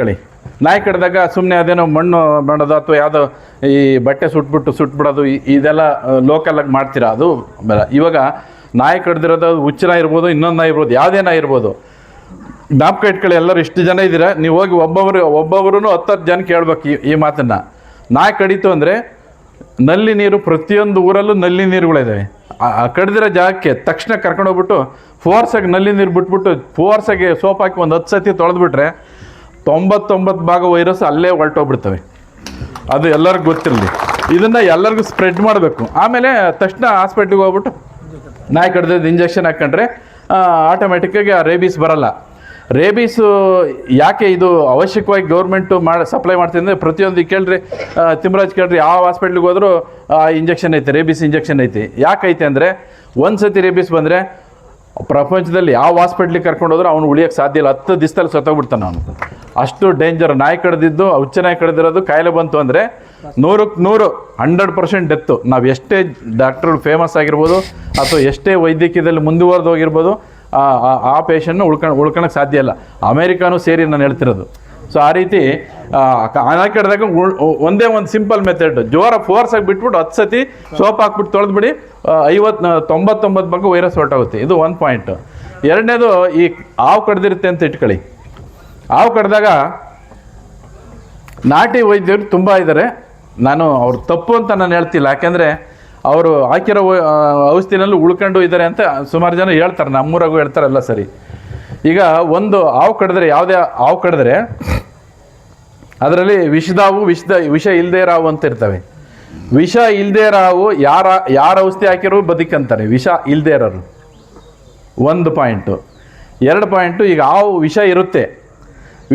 ಇಟ್ಕೊಳ್ಳಿ ನಾಯಿ ಕಡ್ದಾಗ ಸುಮ್ಮನೆ ಅದೇನೋ ಮಣ್ಣು ಮಾಡೋದು ಅಥವಾ ಯಾವುದೋ ಈ ಬಟ್ಟೆ ಸುಟ್ಬಿಟ್ಟು ಸುಟ್ಬಿಡೋದು ಇದೆಲ್ಲ ಲೋಕಲಾಗಿ ಮಾಡ್ತೀರಾ ಅದು. ಇವಾಗ ನಾಯಿ ಕಡ್ದಿರೋದು ಅದು ಹುಚ್ಚು ನಾಯಿ ಇರ್ಬೋದು, ಇನ್ನೊಂದು ನಾಯಿ ಇರ್ಬೋದು, ಯಾವುದೇ ನಾಯಿ ಇರ್ಬೋದು. ಜ್ಞಾಪಕ ಇಟ್ಕೊಳ್ಳಿ, ಎಲ್ಲರೂ ಇಷ್ಟು ಜನ ಇದ್ದೀರಾ? ನೀವು ಹೋಗಿ ಒಬ್ಬೊಬ್ಬರು ಒಬ್ಬೊಬ್ರು ಹತ್ತು ಹತ್ತು ಜನ ಕೇಳ್ಬೇಕು ಈ ಈ ಮಾತನ್ನು. ನಾಯಿ ಕಡಿತು ಅಂದರೆ ನಲ್ಲಿ ನೀರು ಪ್ರತಿಯೊಂದು ಊರಲ್ಲೂ ನಲ್ಲಿ ನೀರುಗಳಿದ್ದಾವೆ ಕಡ್ದಿರೋ ಜಾಗಕ್ಕೆ ತಕ್ಷಣ ಕರ್ಕೊಂಡೋಗ್ಬಿಟ್ಟು ಫೋರ್ಸಾಗಿ ನಲ್ಲಿ ನೀರು ಬಿಟ್ಬಿಟ್ಟು ಫೋರ್ಸಾಗಿ ಸೋಪ್ ಹಾಕಿ ಒಂದು ಹತ್ತು ಸತಿ ತೊಳೆದ್ಬಿಟ್ರೆ ತೊಂಬತ್ತೊಂಬತ್ತು ಭಾಗ ವೈರಸ್ ಅಲ್ಲೇ ಹೊರಟೋಗ್ಬಿಡ್ತವೆ. ಅದು ಎಲ್ಲರಿಗೂ ಗೊತ್ತಿರಲಿ. ಇದನ್ನು ಎಲ್ಲರಿಗೂ ಸ್ಪ್ರೆಡ್ ಮಾಡಬೇಕು. ಆಮೇಲೆ ತಕ್ಷಣ ಹಾಸ್ಪಿಟ್ಲಿಗೆ ಹೋಗ್ಬಿಟ್ಟು ನಾಯಿ ಕಡ್ದಿದ್ದು ಇಂಜೆಕ್ಷನ್ ಹಾಕ್ಕೊಂಡ್ರೆ ಆಟೋಮೆಟಿಕ್ಕಾಗಿ ಆ ರೇಬೀಸ್ ಬರಲ್ಲ. ರೇಬೀಸು ಯಾಕೆ ಇದು ಅವಶ್ಯಕವಾಗಿ ಗೌರ್ಮೆಂಟು ಮಾಡಿ ಸಪ್ಲೈ ಮಾಡ್ತೀನಿ ಅಂದರೆ ಪ್ರತಿಯೊಂದು ಕೇಳ್ರಿ ತಿಮರಾಜ್ ಕೇಳ್ರಿ, ಯಾವ ಹಾಸ್ಪಿಟ್ಲಿಗೆ ಹೋದರೂ ಇಂಜೆಕ್ಷನ್ ಐತೆ ರೇಬೀಸ್ ಇಂಜೆಕ್ಷನ್ ಐತೆ. ಯಾಕೈತೆ ಅಂದರೆ ಒಂದು ಸತಿ ರೇಬೀಸ್ ಬಂದರೆ ಪ್ರಪಂಚದಲ್ಲಿ ಯಾವ ಹಾಸ್ಪಿಟ್ಲಿಗೆ ಕರ್ಕೊಂಡು ಹೋದ್ರೆ ಅವ್ನು ಉಳಿಯೋಕ್ಕೆ ಸಾಧ್ಯ ಇಲ್ಲ. ಹತ್ತು ದಿವಸದಲ್ಲಿ ಸತ್ತೋಗ್ಬಿಡ್ತಾನೆ ಅವನು. ಅಷ್ಟು ಡೇಂಜರ್ ನಾಯಿ ಕಡ್ದಿದ್ದು, ಹುಚ್ಚ ನಾಯಿ ಕಡ್ದಿರೋದು ಕಾಯಿಲೆ ಬಂತು ಅಂದರೆ ನೂರಕ್ಕೆ ನೂರು ಹಂಡ್ರೆಡ್ ಪರ್ಸೆಂಟ್ ಡೆತ್ತು ನಾವು ಎಷ್ಟೇ ಡಾಕ್ಟ್ರು ಫೇಮಸ್ ಆಗಿರ್ಬೋದು, ಅಥವಾ ಎಷ್ಟೇ ವೈದ್ಯಕೀಯದಲ್ಲಿ ಮುಂದುವರೆದು ಹೋಗಿರ್ಬೋದು, ಆ- ಪೇಷಂಟ್ನ ಉಳ್ಕೊಂಡು ಉಳ್ಕೊಳಕ್ಕೆ ಸಾಧ್ಯ ಇಲ್ಲ. ಅಮೇರಿಕಾನೂ ಸೇರಿ ನಾನು ಹೇಳ್ತಿರೋದು. ಸೊ ಆ ರೀತಿ ನಾಯಿ ಕಡ್ದಾಗ ಒಂದೇ ಒಂದು ಸಿಂಪಲ್ ಮೆಥಡ್ ಜೋರ ಫೋರ್ಸ್ ಆಗಿ ಬಿಟ್ಬಿಟ್ಟು ಹತ್ತು ಸತಿ ಸೋಪ್ ಹಾಕ್ಬಿಟ್ಟು ತೊಳೆದ್ಬಿಡಿ ಐವತ್ತು ತೊಂಬತ್ತೊಂಬತ್ತು ಬಗ್ಗೆ ವೈರಸ್ ಹೊರಟೋಗುತ್ತೆ. ಇದು ಒಂದು ಪಾಯಿಂಟ್ ಎರಡನೇದು ಈ ಹಾವು ಕಡ್ದಿರುತ್ತೆ ಅಂತ ಇಟ್ಕೊಳ್ಳಿ. ಹಾವು ಕಡ್ದಾಗ ನಾಟಿ ವೈದ್ಯರು ತುಂಬ ಇದ್ದಾರೆ ನಾನು ಅವ್ರು ತಪ್ಪು ಅಂತ ನಾನು ಹೇಳ್ತಿಲ್ಲ. ಯಾಕೆಂದರೆ ಅವರು ಹಾಕಿರೋ ಔಷಧಿನಲ್ಲಿ ಉಳ್ಕೊಂಡು ಇದ್ದಾರೆ ಅಂತ ಸುಮಾರು ಜನ ಹೇಳ್ತಾರೆ. ನಮ್ಮೂರಾಗೂ ಹೇಳ್ತಾರಲ್ಲ ಸರಿ. ಈಗ ಒಂದು ಹಾವು ಕಡಿದ್ರೆ ಯಾವುದೇ ಹಾವು ಕಡಿದ್ರೆ ಅದರಲ್ಲಿ ವಿಷದಾವು ವಿಷದ, ವಿಷ ಇಲ್ಲದೆ ರಾವು ಅಂತ ಇರ್ತವೆ. ವಿಷ ಇಲ್ಲದೆ ರಾವು ಯಾರ ಯಾರ ಔಷಧಿ ಹಾಕಿರೋ ಬದುಕಂತಾರೆ. ವಿಷ ಇಲ್ಲದೆ ಇರೋರು. ಒಂದು ಪಾಯಿಂಟು. ಎರಡು ಪಾಯಿಂಟು, ಈಗ ಹಾವು ವಿಷ ಇರುತ್ತೆ.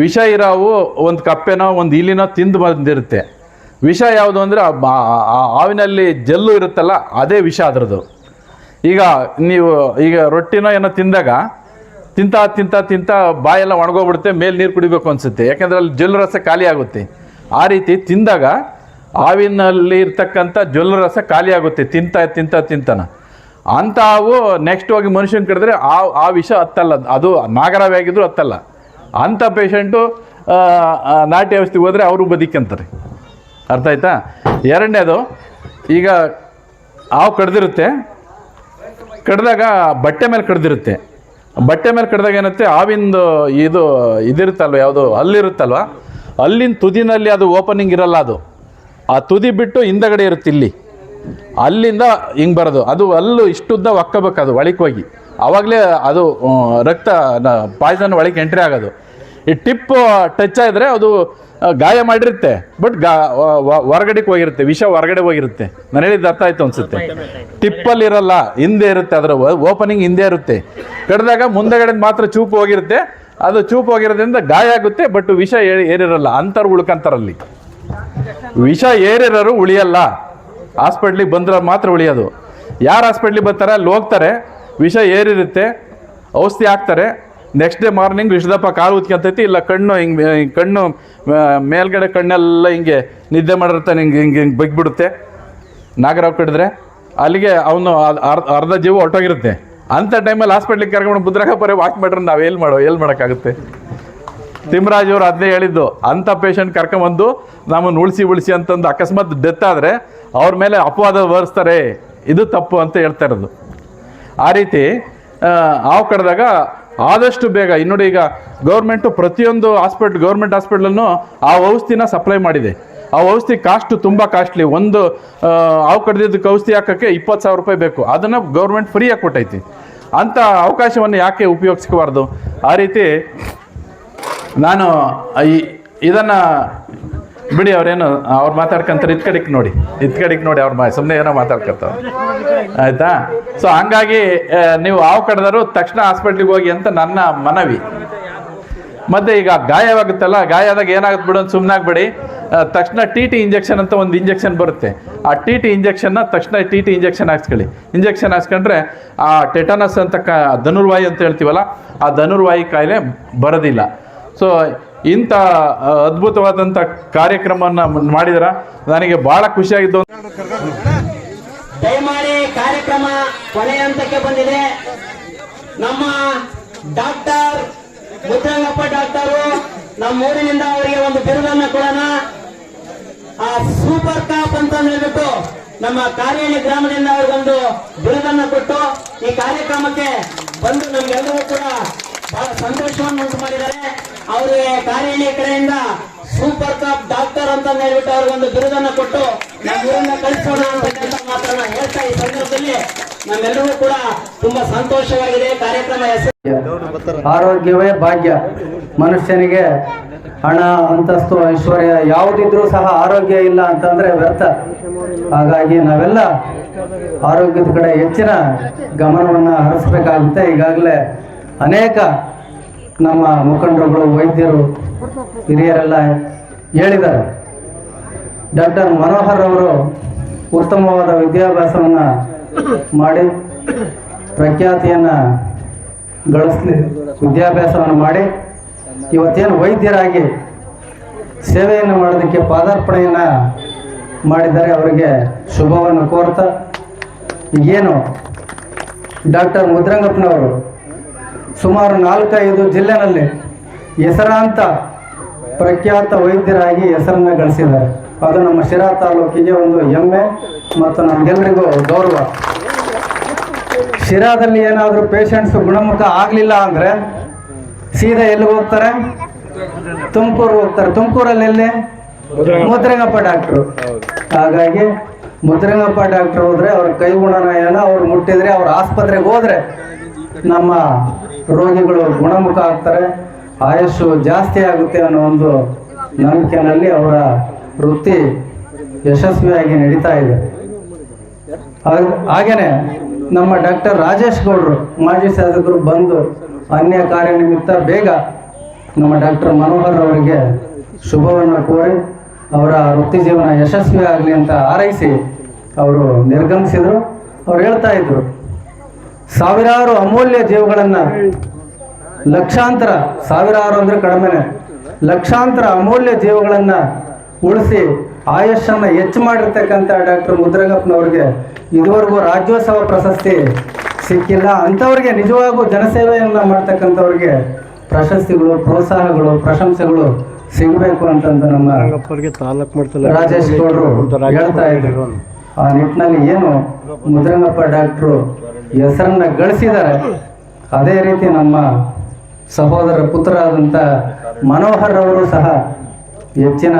ವಿಷ ಇರಾವು ಒಂದು ಕಪ್ಪೆನೋ ಒಂದು ಇಲಿನೋ ತಿಂದು ಬಂದಿರುತ್ತೆ. ವಿಷ ಯಾವುದು ಅಂದರೆ ಹಾವಿನಲ್ಲಿ ಜಲ್ಲು ಇರುತ್ತಲ್ಲ, ಅದೇ ವಿಷ ಅದರದ್ದು. ಈಗ ನೀವು ಈಗ ರೊಟ್ಟಿನೋ ಏನೋ ತಿಂದಾಗ ತಿಂತ ತಿಂತ ತಿಂತ ಬಾಯೆಲ್ಲ ಒಣಗೋಗ್ಬಿಡುತ್ತೆ, ಮೇಲೆ ನೀರು ಕುಡಿಬೇಕು ಅನಿಸುತ್ತೆ. ಯಾಕೆಂದರೆ ಅಲ್ಲಿ ಜೊಲ್ಲು ರಸ ಖಾಲಿ ಆಗುತ್ತೆ. ಆ ರೀತಿ ತಿಂದಾಗ ಹಾವಿನಲ್ಲಿ ಇರ್ತಕ್ಕಂಥ ಜೊಲ್ಲು ರಸ ಖಾಲಿ ಆಗುತ್ತೆ, ತಿಂತ ತಿಂತ ತಿಂತನ. ಹಾವು ನೆಕ್ಸ್ಟ್ ಹೋಗಿ ಮನುಷ್ಯನ ಕಡಿದ್ರೆ ಆ ಆ ವಿಷ ಹತ್ತಲ್ಲ. ಅದು ನಾಗರಾವೆ ಆಗಿದ್ರು ಹತ್ತಲ್ಲ. ಅಂಥ ಪೇಷಂಟು ನಾಟಿ ಔಷಧಿ ಹೋದರೆ ಅವರು ಬದುಕಂತಾರೆ. ಅರ್ಥ ಆಯ್ತಾ? ಎರಡನೇದು, ಈಗ ಹಾವು ಕಡ್ದಿರುತ್ತೆ. ಕಡ್ದಾಗ ಬಟ್ಟೆ ಮೇಲೆ ಕಡ್ದಿರುತ್ತೆ. ಬಟ್ಟೆ ಮೇಲೆ ಕಡ್ದಾಗ ಏನತ್ತೆ ಹಾವಿಂದು ಇದು, ಇದಿರುತ್ತಲ್ವ, ಯಾವುದು ಅಲ್ಲಿರುತ್ತಲ್ವ ಅಲ್ಲಿನ ತುದಿನಲ್ಲಿ ಅದು ಓಪನಿಂಗ್ ಇರಲ್ಲ ಅದು. ಆ ತುದಿ ಬಿಟ್ಟು ಹಿಂದಗಡೆ ಇರುತ್ತೆ ಇಲ್ಲಿ. ಅಲ್ಲಿಂದ ಹಿಂಗೆ ಬರೋದು. ಅದು ಅಲ್ಲೂ ಇಷ್ಟುದ್ದ ಒಕ್ಕಬೇಕು ಅದು ಒಳಗೆ ಹೋಗಿ. ಆವಾಗಲೇ ಅದು ರಕ್ತ ಪಾಯ್ಸನ್ ಒಳಗೆ ಎಂಟ್ರಿ ಆಗೋದು. ಈ ಟಿಪ್ ಟಚ್ ಆದರೆ ಅದು ಗಾಯ ಮಾಡಿರುತ್ತೆ. ಬಟ್ ಗಾ ಹೊರಗಡೆಗೆ ಹೋಗಿರುತ್ತೆ ವಿಷ ಹೊರಗಡೆ ಹೋಗಿರುತ್ತೆ. ನಾನು ಹೇಳಿದ್ದು ಅರ್ಥ ಆಯಿತು ಅನ್ಸುತ್ತೆ. ಟಿಪ್ಪಲ್ಲಿ ಇರಲ್ಲ ಹಿಂದೆ ಇರುತ್ತೆ ಅದರ ಓಪನಿಂಗ್ ಹಿಂದೆ ಇರುತ್ತೆ. ಕಡ್ದಾಗ ಮುಂದೆಗಡೆ ಮಾತ್ರ ಚೂಪು ಹೋಗಿರುತ್ತೆ. ಅದು ಚೂಪು ಹೋಗಿರೋದ್ರಿಂದ ಗಾಯ ಆಗುತ್ತೆ ಬಟ್ ವಿಷ ಏರಿರಲ್ಲ ಅಂಥವ್ರು ಉಳ್ಕಂತಾರಲ್ಲಿ. ವಿಷ ಏರಿರೋರು ಉಳಿಯಲ್ಲ. ಹಾಸ್ಪಿಟ್ಲಿಗೆ ಬಂದ್ರೆ ಮಾತ್ರ ಉಳಿಯೋದು. ಯಾರು ಹಾಸ್ಪಿಟ್ಲಿಗೆ ಬರ್ತಾರೆ? ಅಲ್ಲಿ ಹೋಗ್ತಾರೆ. ವಿಷ ಏರಿರುತ್ತೆ, ಔಷಧಿ ಹಾಕ್ತಾರೆ. ನೆಕ್ಸ್ಟ್ ಡೇ ಮಾರ್ನಿಂಗ್ ವಿಷದಪ್ಪ ಕಾಲು ಉತ್ಕೊಂತೈತಿ ಇಲ್ಲ ಕಣ್ಣು ಹಿಂಗೆ ಕಣ್ಣು ಮೇಲ್ಗಡೆ ಕಣ್ಣೆಲ್ಲ ಹಿಂಗೆ ನಿದ್ದೆ ಮಾಡಿರ್ತಾನೆ ಹಿಂಗೆ ಹಿಂಗೆ ಹಿಂಗೆ ಬಗ್ಬಿಡುತ್ತೆ. ನಾಗರಾವ್ ಕಡಿದ್ರೆ ಅಲ್ಲಿಗೆ ಅವನು ಅರ್ಧ ಜೀವ ಹೊರಟೋಗಿರುತ್ತೆ. ಅಂಥ ಟೈಮಲ್ಲಿ ಹಾಸ್ಪಿಟ್ಲಿಗೆ ಕರ್ಕೊಂಡು ಬುದ್ರಾಗ ಬರೀ ವಾಕ್ ಮಾಡ್ರೆ ನಾವು ಎಲ್ಲಿ ಮಾಡೋ ಎಲ್ಲಿ ಮಾಡೋಕ್ಕಾಗುತ್ತೆ? ತಿಮ್ರಾಜ್ ಅವರು ಅದನ್ನೇ ಹೇಳಿದ್ದು ಅಂಥ ಪೇಷಂಟ್ ಕರ್ಕೊಂಬಂದು ನಮ್ಮನ್ನು ಉಳಿಸಿ ಉಳಿಸಿ ಅಂತಂದು ಅಕಸ್ಮಾತ್ ಡೆತ್ ಆದರೆ, ಅವ್ರ ಮೇಲೆ ಅಪವಾದ ವರ್ಸ್ತಾರೆ ಇದು ತಪ್ಪು ಅಂತ ಹೇಳ್ತಾ ಇರೋದು. ಆ ರೀತಿ ಹಾವು ಕಡ್ದಾಗ ಆದಷ್ಟು ಬೇಗ, ಇನ್ನು ಈಗ ಗೌರ್ಮೆಂಟು ಪ್ರತಿಯೊಂದು ಹಾಸ್ಪಿಟ್ಲ್ ಗೌರ್ಮೆಂಟ್ ಹಾಸ್ಪಿಟ್ಲನ್ನು ಆ ಔಷಧಿನ ಸಪ್ಲೈ ಮಾಡಿದೆ. ಆ ಔಷಧಿ ಕಾಸ್ಟು ತುಂಬ ಕಾಸ್ಟ್ಲಿ ಒಂದು ಹಾವು ಕಡ್ದಿದ್ದಕ್ಕೆ ಔಷಧಿ ಹಾಕೋಕ್ಕೆ ಇಪ್ಪತ್ತು ಸಾವಿರ ರೂಪಾಯಿ ಬೇಕು. ಅದನ್ನು ಗೌರ್ಮೆಂಟ್ ಫ್ರೀಯಾಗಿ ಕೊಟ್ಟೈತಿ. ಅಂಥ ಅವಕಾಶವನ್ನು ಯಾಕೆ ಉಪಯೋಗಿಸ್ಕೋಬಾರ್ದು ಆ ರೀತಿ ನಾನು ಈ, ಇದನ್ನು ಬಿಡಿ, ಅವ್ರೇನು, ಅವ್ರು ಮಾತಾಡ್ಕಂತಾರೆ ಇದ್ ನೋಡಿ ಇದ್ ನೋಡಿ ಅವ್ರ ಮಾ ಸುಮ್ಮನೆ ಏನೋ ಮಾತಾಡ್ಕೊತಾರೆ ಆಯ್ತಾ? ಸೊ ಹಂಗಾಗಿ ನೀವು ಹಾವು ಕಡ್ದರು ತಕ್ಷಣ ಹಾಸ್ಪಿಟ್ಲಿಗೆ ಹೋಗಿ ಅಂತ ನನ್ನ ಮನವಿ. ಮತ್ತೆ ಈಗ ಗಾಯವಾಗುತ್ತಲ್ಲ ಗಾಯ ಆದಾಗ ಏನಾಗುತ್ತೆ ಬಿಡು ಅಂತ ಸುಮ್ಮನೆ ಆಗ್ಬೇಡಿ. ತಕ್ಷಣ ಟಿ ಟಿ ಇಂಜೆಕ್ಷನ್ ಅಂತ ಒಂದು ಇಂಜೆಕ್ಷನ್ ಬರುತ್ತೆ. ಆ ಟಿ ಟಿ ಇಂಜೆಕ್ಷನ್ನ ತಕ್ಷಣ ಟಿ ಟಿ ಇಂಜೆಕ್ಷನ್ ಹಾಕ್ಸ್ಕೊಳ್ಳಿ. ಇಂಜೆಕ್ಷನ್ ಹಾಕ್ಸ್ಕೊಂಡ್ರೆ ಆ ಟೆಟನಸ್ ಅಂತ ಕ, ಧನುರ್ವಾಯಿ ಅಂತ ಹೇಳ್ತೀವಲ್ಲ, ಆ ಧನುರ್ವಾಯು ಕಾಯಿಲೆ ಬರೋದಿಲ್ಲ. ಸೊ ಇಂಥ ಅದ್ಭುತವಾದಂಥ ಕಾರ್ಯಕ್ರಮವನ್ನು ಮಾಡಿದ್ರ? ನನಗೆ ಭಾಳ ಖುಷಿಯಾಗಿದ್ದು. ದಯಮಾಡಿ ಕಾರ್ಯಕ್ರಮ ಕೊನೆಯ ಹಂತಕ್ಕೆ ಬಂದಿದೆ. ನಮ್ಮ ಡಾಕ್ಟರ್ ಮುದ್ರಂಗಪ್ಪ ಡಾಕ್ಟರು ನಮ್ಮ ಊರಿನಿಂದ ಅವರಿಗೆ ಒಂದು ಬಿರುದನ್ನ ಕೊಡೋಣ. ಆ ಸೂಪರ್ ಕಾಪ್ ಅಂತ ಹೇಳ್ಬಿಟ್ಟು ನಮ್ಮ ಕಾರ್ಯಾಣಿ ಗ್ರಾಮದಿಂದ ಅವ್ರಿಗೊಂದು ಬಿರುದನ್ನ ಕೊಟ್ಟು ಈ ಕಾರ್ಯಕ್ರಮಕ್ಕೆ ಬಂದು ನಮ್ಗೆಲ್ಲರೂ ಕೂಡ ಬಹಳ ಸಂತೋಷವನ್ನು ಉಂಟು ಮಾಡಿದ್ದಾರೆ. ಅವರಿಗೆ ಕಾರ್ಯಾಣಿ ಕಡೆಯಿಂದ ಸೂಪರ್ ಕಪ್ ಡಾಕ್ಟರ್ ಅಂತ ಹೇಳ್ಬಿಟ್ಟು ಅವ್ರಿಗೊಂದು ಬಿರುದನ್ನ ಕೊಟ್ಟು ನಮ್ಮೂರನ್ನ ಕಳಿಸೋಣ ಅಂತ ಮಾತನ್ನ ಹೇಳ್ತಾ ಈ ಸಂದರ್ಭದಲ್ಲಿ ನಮ್ಮೆಲ್ಲರೂ ಕೂಡ ತುಂಬಾ ಸಂತೋಷವಾಗಿದೆ. ಕಾರ್ಯಕ್ರಮ ಆರೋಗ್ಯವೇ ಭಾಗ್ಯ. ಮನುಷ್ಯನಿಗೆ ಹಣ, ಅಂತಸ್ತು, ಐಶ್ವರ್ಯ ಯಾವುದಿದ್ರೂ ಸಹ ಆರೋಗ್ಯ ಇಲ್ಲ ಅಂತಂದ್ರೆ ವ್ಯರ್ಥ. ಹಾಗಾಗಿ ನಾವೆಲ್ಲ ಆರೋಗ್ಯದ ಕಡೆ ಹೆಚ್ಚಿನ ಗಮನವನ್ನು ಹರಿಸ್ಬೇಕಾಗುತ್ತೆ. ಈಗಾಗಲೇ ಅನೇಕ ನಮ್ಮ ಮುಖಂಡರುಗಳು, ವೈದ್ಯರು, ಹಿರಿಯರೆಲ್ಲ ಹೇಳಿದ್ದಾರೆ. ಡಾಕ್ಟರ್ ಮನೋಹರ್ ಅವರು ಉತ್ತಮವಾದ ವಿದ್ಯಾಭ್ಯಾಸವನ್ನು ಮಾಡಿ, ಪ್ರಖ್ಯಾತಿಯನ್ನು ಗಳಿಸಲಿ, ವಿದ್ಯಾಭ್ಯಾಸವನ್ನು ಮಾಡಿ, ಇವತ್ತೇನು ವೈದ್ಯರಾಗಿ ಸೇವೆಯನ್ನು ಮಾಡೋದಕ್ಕೆ ಪಾದಾರ್ಪಣೆಯನ್ನು ಮಾಡಿದ್ದಾರೆ, ಅವರಿಗೆ ಶುಭವನ್ನು ಕೋರ್ತಾ, ಈಗೇನು ಡಾಕ್ಟರ್ ಮುದ್ರಂಗಪ್ಪನವರು ಸುಮಾರು ನಾಲ್ಕೈದು ಜಿಲ್ಲೆನಲ್ಲಿ ಹೆಸರಾಂತ ಪ್ರಖ್ಯಾತ ವೈದ್ಯರಾಗಿ ಹೆಸರನ್ನು ಗಳಿಸಿದ್ದಾರೆ. ಅದು ನಮ್ಮ ಶಿರಾ ತಾಲೂಕಿಗೆ ಒಂದು ಹೆಮ್ಮೆ ಮತ್ತು ನಮಗೆಲ್ಲರಿಗೂ ಗೌರವ. ಶಿರಾದಲ್ಲಿ ಏನಾದರೂ ಪೇಷಂಟ್ಸ್ ಗುಣಮುಖ ಆಗಲಿಲ್ಲ ಅಂದರೆ ಸೀದಾ ಎಲ್ಲಿಗೆ ಹೋಗ್ತಾರೆ? ತುಮಕೂರು ಹೋಗ್ತಾರೆ. ತುಮಕೂರಲ್ಲಿ ಎಲ್ಲಿ? ಮುದ್ರಂಗಪ್ಪ. ಡಾಕ್ಟ್ರು ಹಾಗಾಗಿ ಮುದ್ರಂಗಪ್ಪ ಡಾಕ್ಟ್ರು ಹೋದ್ರೆ ಅವ್ರ ಕೈ ಗುಣನ ಏನೋ ಅವ್ರು ಮುಟ್ಟಿದರೆ ಅವ್ರ ಆಸ್ಪತ್ರೆಗೆ ಹೋದರೆ ನಮ್ಮ ರೋಗಿಗಳು ಗುಣಮುಖ ಆಗ್ತಾರೆ, ಆಯಸ್ಸು ಜಾಸ್ತಿ ಆಗುತ್ತೆ ಅನ್ನೋ ಒಂದು ನಂಬಿಕೆನಲ್ಲಿ ಅವರ ವೃತ್ತಿ ಯಶಸ್ವಿಯಾಗಿ ನಡೀತಾ ಇದೆ. ಹಾಗೆಯೇ ನಮ್ಮ ಡಾಕ್ಟರ್ ರಾಜೇಶ್ ಗೌಡ್ರು ಮಾಜಿ ಶಾಸಕರು ಬಂದು ಅನ್ಯ ಕಾರ್ಯ ನಿಮಿತ್ತ ಬೇಗ ನಮ್ಮ ಡಾಕ್ಟರ್ ಮನೋಹರ್ ಅವರಿಗೆ ಶುಭವನ್ನು ಕೋರಿ ಅವರ ವೃತ್ತಿ ಜೀವನ ಯಶಸ್ವಿ ಆಗಲಿ ಅಂತ ಹಾರೈಸಿ ಅವರು ನಿರ್ಗಮಿಸಿದರು. ಅವ್ರು ಹೇಳ್ತಾ ಇದ್ರು ಸಾವಿರಾರು ಅಮೂಲ್ಯ ಜೀವಗಳನ್ನು ಲಕ್ಷಾಂತರ ಸಾವಿರಾರು ಅಂದರೆ ಕಡಿಮೆನೆ ಲಕ್ಷಾಂತರ ಅಮೂಲ್ಯ ಜೀವಗಳನ್ನು ಉಳಿಸಿ ಆಯುಷನ್ನು ಹೆಚ್ಚು ಮಾಡಿರ್ತಕ್ಕಂಥ ಡಾಕ್ಟರ್ ಮುದ್ರಂಗಪ್ಪನವ್ರಿಗೆ ಇದುವರೆಗೂ ರಾಜ್ಯೋತ್ಸವ ಪ್ರಶಸ್ತಿ ಸಿಕ್ಕಿಲ್ಲ. ಅಂಥವ್ರಿಗೆ ನಿಜವಾಗೂ ಜನಸೇವೆಯನ್ನು ಮಾಡ್ತಕ್ಕಂಥವ್ರಿಗೆ ಪ್ರಶಸ್ತಿಗಳು ಪ್ರೋತ್ಸಾಹಗಳು ಪ್ರಶಂಸೆಗಳು ಸಿಗಬೇಕು ಅಂತಂದು ನಮ್ಮ ರಾಜೇಶ್ ಗೌಡರು ಹೇಳ್ತಾ ಇದ್ರು. ಆ ನಿಟ್ಟಿನಲ್ಲಿ ಏನು ಮುದ್ರಂಗಪ್ಪ ಡಾಕ್ಟ್ರು ಹೆಸರನ್ನ ಗಳಿಸಿದ್ದಾರೆ. ಅದೇ ರೀತಿ ನಮ್ಮ ಸಹೋದರ ಪುತ್ರರಾದಂಥ ಮನೋಹರ್ ಅವರು ಸಹ ಹೆಚ್ಚಿನ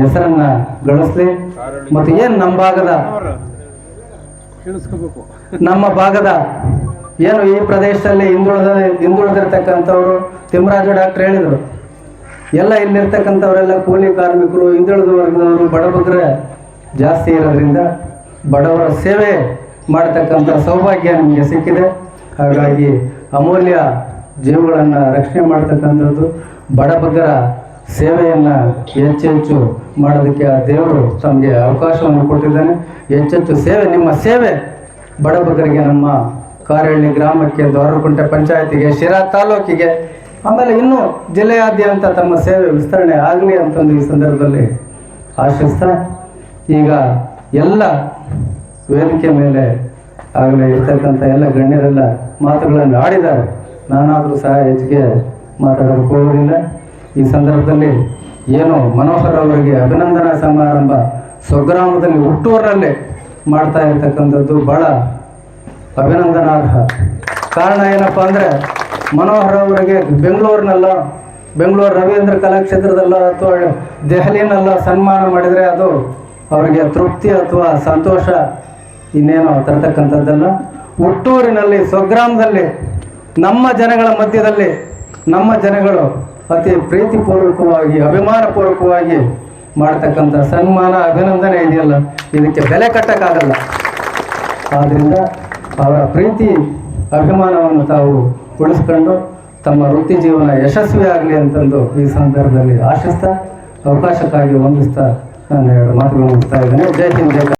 ಹೆಸರನ್ನ ಗಳಿಸ್ಲಿ. ಮತ್ತು ಏನು ನಮ್ಮ ಭಾಗದ? ನಮ್ಮ ಭಾಗದ ಏನು ಈ ಪ್ರದೇಶದಲ್ಲಿ ಹಿಂದುಳಿದ ಹಿಂದುಳಿದಿರ್ತಕ್ಕಂಥವ್ರು? ತಿಮ್ಮರಾಜು ಡಾಕ್ಟರ್ ಹೇಳಿದರು. ಎಲ್ಲ ಇಲ್ಲಿರ್ತಕ್ಕಂಥವರೆಲ್ಲ ಕೂಲಿ ಕಾರ್ಮಿಕರು ಹಿಂದುಳಿದ ವರ್ಗದವರು ಬಡಬಗ್ರೆ ಜಾಸ್ತಿ ಇರೋದ್ರಿಂದ ಬಡವರ ಸೇವೆ ಮಾಡ್ತಕ್ಕಂಥ ಸೌಭಾಗ್ಯ ನಮಗೆ ಸಿಕ್ಕಿದೆ. ಹಾಗಾಗಿ ಅಮೂಲ್ಯ ಜೀವಗಳನ್ನು ರಕ್ಷಣೆ ಮಾಡ್ತಕ್ಕಂಥದ್ದು ಬಡಬಗ್ಗರ ಸೇವೆಯನ್ನು ಹೆಚ್ಚೆಚ್ಚು ಮಾಡೋದಕ್ಕೆ ಆ ದೇವರು ತಮಗೆ ಅವಕಾಶವನ್ನು ಕೊಟ್ಟಿದ್ದಾನೆ. ಹೆಚ್ಚೆಚ್ಚು ಸೇವೆ, ನಿಮ್ಮ ಸೇವೆ ಬಡಬಗ್ಗರಿಗೆ ನಮ್ಮ ಕಾರಹಳ್ಳಿ ಗ್ರಾಮಕ್ಕೆ, ದ್ವಾರಕುಂಟೆ ಪಂಚಾಯತಿಗೆ, ಶಿರಾ ತಾಲೂಕಿಗೆ, ಆಮೇಲೆ ಇನ್ನೂ ಜಿಲ್ಲೆಯಾದ್ಯಂತ ತಮ್ಮ ಸೇವೆ ವಿಸ್ತರಣೆ ಆಗಲಿ ಅಂತಂದು ಈ ಸಂದರ್ಭದಲ್ಲಿ ಆಶಿಸ್ತಾ, ಈಗ ಎಲ್ಲ ವೇದಿಕೆ ಮೇಲೆ ಆಗಲೇ ಇರ್ತಕ್ಕಂಥ ಎಲ್ಲ ಗಣ್ಯರೆಲ್ಲ ಮಾತುಗಳನ್ನು ಆಡಿದ್ದಾರೆ. ನಾನಾದರೂ ಸಹ ಹೆಚ್ಚಿಗೆ ಮಾತಾಡೋದಕ್ಕೆ ಹೋಗೋದಿಲ್ಲ ಈ ಸಂದರ್ಭದಲ್ಲಿ ಏನು ಮನೋಹರ್ ಅವರಿಗೆ ಅಭಿನಂದನಾ ಸಮಾರಂಭ ಸ್ವಗ್ರಾಮದಲ್ಲಿ ಹುಟ್ಟೂರಲ್ಲೇ ಮಾಡ್ತಾ ಇರ್ತಕ್ಕಂಥದ್ದು ಭಾಳ ಅಭಿನಂದನಾರ್ಹ. ಕಾರಣ ಏನಪ್ಪ ಅಂದರೆ ಮನೋಹರ್ ಅವರಿಗೆ ಬೆಂಗಳೂರಿನಲ್ಲ, ಬೆಂಗಳೂರು ರವೀಂದ್ರ ಕಲಾಕ್ಷೇತ್ರದಲ್ಲೋ ಅಥವಾ ದೆಹಲಿನಲ್ಲ ಸನ್ಮಾನ ಮಾಡಿದರೆ ಅದು ಅವರಿಗೆ ತೃಪ್ತಿ ಅಥವಾ ಸಂತೋಷ ಇನ್ನೇನೋ ತರತಕ್ಕಂಥದ್ದಲ್ಲ? ಹುಟ್ಟೂರಿನಲ್ಲಿ, ಸ್ವಗ್ರಾಮದಲ್ಲಿ, ನಮ್ಮ ಜನಗಳ ಮಧ್ಯದಲ್ಲಿ, ನಮ್ಮ ಜನಗಳು ಅತಿ ಪ್ರೀತಿಪೂರ್ವಕವಾಗಿ, ಅಭಿಮಾನಪೂರ್ವಕವಾಗಿ ಮಾಡ್ತಕ್ಕಂಥ ಸನ್ಮಾನ, ಅಭಿನಂದನೆ ಇದೆಯಲ್ಲ? ಇದಕ್ಕೆ ಬೆಲೆ ಕಟ್ಟಕ್ಕಾಗಲ್ಲ. ಆದ್ದರಿಂದ ಅವರ ಪ್ರೀತಿ, ಅಭಿಮಾನವನ್ನು ತಾವು ಉಳಿಸ್ಕೊಂಡು ತಮ್ಮ ವೃತ್ತಿ ಜೀವನ ಯಶಸ್ವಿ ಆಗಲಿ ಅಂತಂದು ಈ ಸಂದರ್ಭದಲ್ಲಿ ಆಶಿಸ್ತಾ, ಅವಕಾಶಕ್ಕಾಗಿ ವಂದಿಸ್ತಾ ನಾನು ಎರಡು ಮಾತುಗಳನ್ನು ಮುಗಿಸ್ತಾ ಇದ್ದೇನೆ. ಜೈ ಹಿಂದ್.